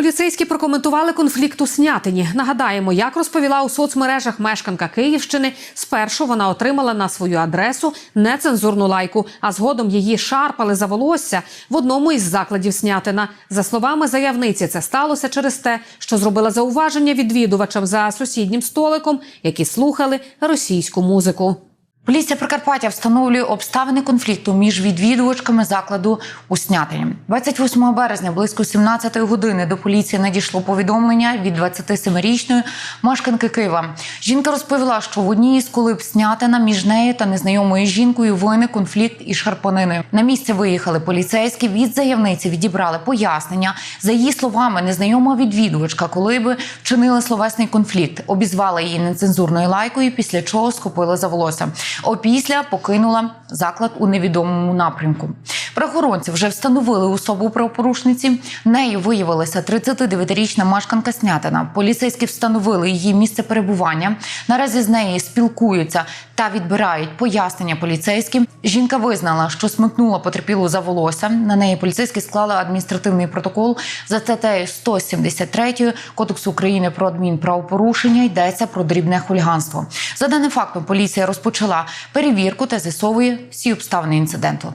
Поліцейські прокоментували конфлікт у Снятині. Нагадаємо, як розповіла у соцмережах мешканка Київщини. Спершу вона отримала на свою адресу нецензурну лайку, а згодом її шарпали за волосся в одному із закладів Снятина. За словами заявниці, це сталося через те, що зробила зауваження відвідувачам за сусіднім столиком, які слухали російську музику. Поліція Прикарпаття встановлює обставини конфлікту між відвідувачками закладу у Снятині. 28 березня близько 17 години до поліції надійшло повідомлення від 27-річної мешканки Києва. Жінка розповіла, що в одній із колиб Снятина між нею та незнайомою жінкою виник конфлікт і шарпанини. На місце виїхали поліцейські. Від заявниці відібрали пояснення. За її словами, незнайома відвідувачка колиби вчинила словесний конфлікт, обізвала її нецензурною лайкою, після чого схопила за волосся. Опісля покинула заклад у невідомому напрямку. Правоохоронці вже встановили особу правопорушниці. Нею виявилася 39-річна мешканка Снятина. Поліцейські встановили її місце перебування. Наразі з нею спілкуються та відбирають пояснення поліцейським. Жінка визнала, що смикнула потерпілу за волосся. На неї поліцейські склали адміністративний протокол за статтею 173 Кодексу України про адмінправопорушення. Йдеться про дрібне хуліганство. За даним фактом, поліція розпочала перевірку та з'ясовує всі обставини інциденту.